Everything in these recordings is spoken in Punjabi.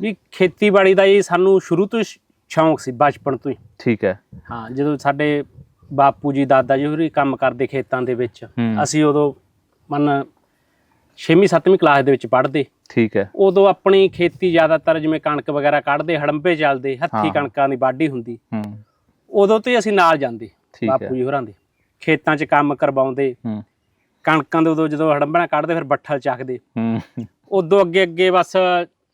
ਵੀ ਖੇਤੀਬਾੜੀ ਦਾ ਜੀ ਸਾਨੂੰ ਸ਼ੁਰੂ ਤੋਂ ਹੀ ਸ਼- ਸ਼ੌਂਕ ਸੀ ਬਚਪਨ ਤੋਂ ਹੀ। ਠੀਕ ਹੈ। ਹਾਂ ਜਦੋਂ ਸਾਡੇ ਬਾਪੂ ਜੀ ਦਾਦਾ ਜੀ ਹੋਰੀ ਕੰਮ ਕਰਦੇ ਖੇਤਾਂ ਦੇ ਵਿੱਚ ਹੂੰ। ਅਸੀਂ ਉਦੋਂ ਮਨ 6ਵੀਂ 7ਵੀਂ ਕਲਾਸ ਦੇ ਵਿੱਚ ਪੜ੍ਹਦੇ। ਠੀਕ ਹੈ। ਉਦੋਂ ਆਪਣੀ ਖੇਤੀ ਜ਼ਿਆਦਾਤਰ ਜਿਵੇਂ ਕਣਕ ਵਗੈਰਾ ਕੱਢਦੇ ਹੜੰਬੇ ਚੱਲਦੇ ਹੱਥੀ ਹਾਂ। ਕਣਕਾਂ ਦੀ ਵਾਢੀ ਹੁੰਦੀ। ਹੂੰ। ਉਦੋਂ ਤੋਂ ਹੀ ਅਸੀਂ ਨਾਲ ਜਾਂਦੇ ਠੀਕ ਬਾਪੂ ਜੀ ਹੋਰਾਂ ਦੇ। ਖੇਤਾਂ 'ਚ ਕੰਮ ਕਰਵਾਉਂਦੇ ਹੂੰ। ਕਣਕਾਂ ਦੇ ਉਦੋਂ ਜਦੋਂ ਹੜੰਬਣਾ ਕੱਢਦੇ ਫਿਰ ਬੱਠਲ ਚੱਕਦੇ। ਹੂੰ। ਉਦੋਂ ਅੱਗੇ ਅੱਗੇ ਬਸ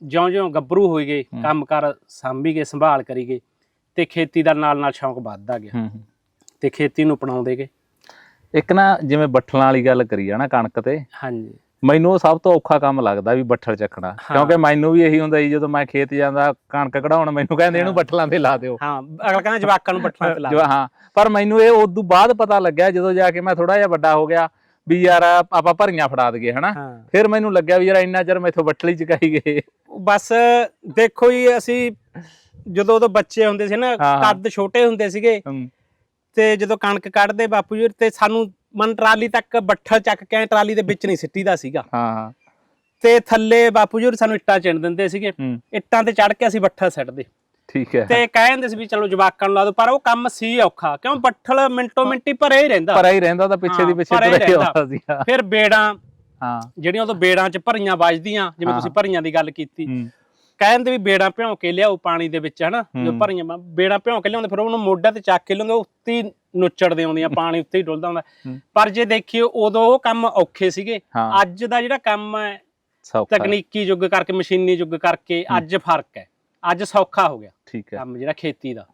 ਜਿਉਂ-ਜਿਉਂ ਗੱਭਰੂ ਹੋਈ ਗਏ। ਕੰਮ ਕਰ ਸੰਭੀ ਗਏ ਸੰਭਾਲ ਕਰੀ ਗਏ ਤੇ ਖੇਤੀ ਦਾ ਨਾਲ ਨਾਲ ਸ਼ੌਂਕ ਵੱਧਦਾ ਗਿਆ ਤੇ ਖੇਤੀ ਨੂੰ ਅਪਣਾਉਂਦੇ ਗਏ। ਇੱਕ ਨਾ ਜਿਵੇਂ ਬੱਠਲਾਂ ਵਾਲੀ ਗੱਲ ਕਰੀ ਆ ਨਾ ਕਣਕ ਤੇ ਹਾਂਜੀ। ਮੈਨੂੰ ਉਹ ਸਭ ਤੋਂ ਔਖਾ ਕੰਮ ਲੱਗਦਾ ਵੀ ਬੱਠਲ ਚੱਕਣਾ। ਕਿਉਂਕਿ ਮੈਨੂੰ ਵੀ ਇਹੀ ਹੁੰਦਾ ਸੀ ਜਦੋਂ ਮੈਂ ਖੇਤ ਜਾਂਦਾ ਕਣਕ ਕਢਾਉਣ ਮੈਨੂੰ ਕਹਿੰਦੇ ਇਹਨੂੰ। ਬੱਠਲਾਂ ਤੇ ਲਾ ਦਿਓ। ਹਾਂ ਅਗਲਾ ਕਹਿੰਦਾ ਜਵਾਕਾਂ ਨੂੰ ਬੱਠਲਾਂ ਤੇ ਲਾ ਜੋ ਹਾਂ ਪਰ ਮੈਨੂੰ ਇਹ ਉਦੋਂ ਬਾਅਦ ਪਤਾ ਲੱਗਿਆ ਜਦੋਂ ਜਾ ਕੇ ਮੈਂ ਥੋੜਾ ਜਿਹਾ ਵੱਡਾ ਹੋ ਗਿਆ ਵੀ ਯਾਰ ਆਪਾਂ ਭਰੀਆਂ ਫੜਾ ਦਈਏ ਹਨਾ? ਫਿਰ ਮੈਨੂੰ ਲੱਗਿਆ ਵੀ ਯਾਰ ਇੰਨਾ ਚਿਰ ਮੈਥੋਂ ਬੱਠਲੀ ਚਕਾਈ ਗਏ। ਬਸ ਦੇਖੋ ਜੀ ਅਸੀਂ ਜਦੋਂ ਉਦੋਂ ਬੱਚੇ ਹੁੰਦੇ ਸੀ ਨਾ ਹਾਂ। ਕੱਦ ਛੋਟੇ ਹੁੰਦੇ ਸੀਗੇ। ਹਮ, ਤੇ ਜਦੋਂ ਕਣਕ ਕੱਢਦੇ ਬਾਪੂ ਜੀ ਤੇ ਸਾਨੂੰ ਮਨ ਟਰਾਲੀ ਤੱਕ ਬੱਠਲ ਚੱਕ ਕੇ ਐਂ ਟਰਾਲੀ ਦੇ ਵਿੱਚ ਨਹੀਂ ਸਿੱਟੀਦਾ ਸੀਗਾ। ਹਾਂ ਹਾਂ। ਤੇ ਥੱਲੇ ਬਾਪੂ ਜੀ ਹੋਰੀ ਸਾਨੂੰ ਇੱਟਾਂ ਚਿਣ ਦਿੰਦੇ ਸੀਗੇ। ਇੱਟਾਂ ਤੇ ਚੜ ਕੇ ਅਸੀਂ ਬੱਠਲ ਸਿੱਟਦੇ। ਠੀਕ ਹੈ। ਤੇ ਕਹਿੰਦੇ ਸੀ ਵੀ ਚਲੋ ਜਵਾਕਾਂ ਨੂੰ ਲਾ ਦੋ ਪਰ ਉਹ ਕੰਮ ਸੀ ਔਖਾ ਕਿਉਂ ਬੱਠਲ ਮਿੰਟੋ ਮਿੰਟੀ ਭਰੇ ਹੀ ਰਹਿੰਦਾ। ਪਰ ਹੀ ਰਹਿੰਦਾ ਤਾਂ ਪਿੱਛੇ ਦੀ ਪਿੱਛੇ ਭਰਿਆ ਹੀ ਤੁਰਿਆ ਹੀ ਰਹਿੰਦਾ। ਆਉਂਦਾ ਸੀਗਾ। ਫਿਰ ਬੇੜਾਂ ਹਾਂ। ਜਿਹੜੀਆਂ ਉਦੋਂ ਬੇੜਾਂ 'ਚ ਭਰੀਆਂ ਵੱਜਦੀਆਂ ਜਿਵੇਂ। ਤੁਸੀਂ ਭਰੀਆਂ ਦੀ ਗੱਲ ਕੀਤੀ। ਕਹਿੰਦੇ ਵੀ ਬੇੜਾਂ ਭਿਉਂ ਕੇ ਲਿਆਓ ਪਾਣੀ ਦੇ ਵਿੱਚ ਹਨਾ? ਜੋ। ਭਰੀਆਂ ਬੇੜਾਂ ਭਿਉਂ ਕੇ ਲਿਆਉਂਦੇ ਫਿਰ ਉਹਨੂੰ ਮੋਢਾ ਤੇ ਚੱਕ ਕੇ ਲਿਆਉਂਦੇ ਉੱਤੇ ਹੀ ਨੁੱਚੜਦੇ ਆਉਂਦੀਆਂ ਪਾਣੀ ਉੱਤੇ ਹੀ ਡੁੱਲਦਾ ਹੁੰਦਾ। ਪਰ ਜੇ ਦੇਖੀਏ ਉਦੋਂ ਉਹ ਕੰਮ ਔਖੇ ਸੀਗੇ। ਅੱਜ ਦਾ ਜਿਹੜਾ ਕੰਮ ਹੈ ਤਕਨੀਕੀ ਯੁੱਗ ਕਰਕੇ ਮਸ਼ੀਨੀ ਯੁੱਗ ਕਰਕੇ ਅੱਜ ਫ਼ਰਕ ਹੈ। ਅੱਜ ਸੌਖਾ ਹੋ ਗਿਆ। ਠੀਕ ਹੈ। ਕੰਮ ਜਿਹੜਾ ਖੇਤੀ ਦਾ।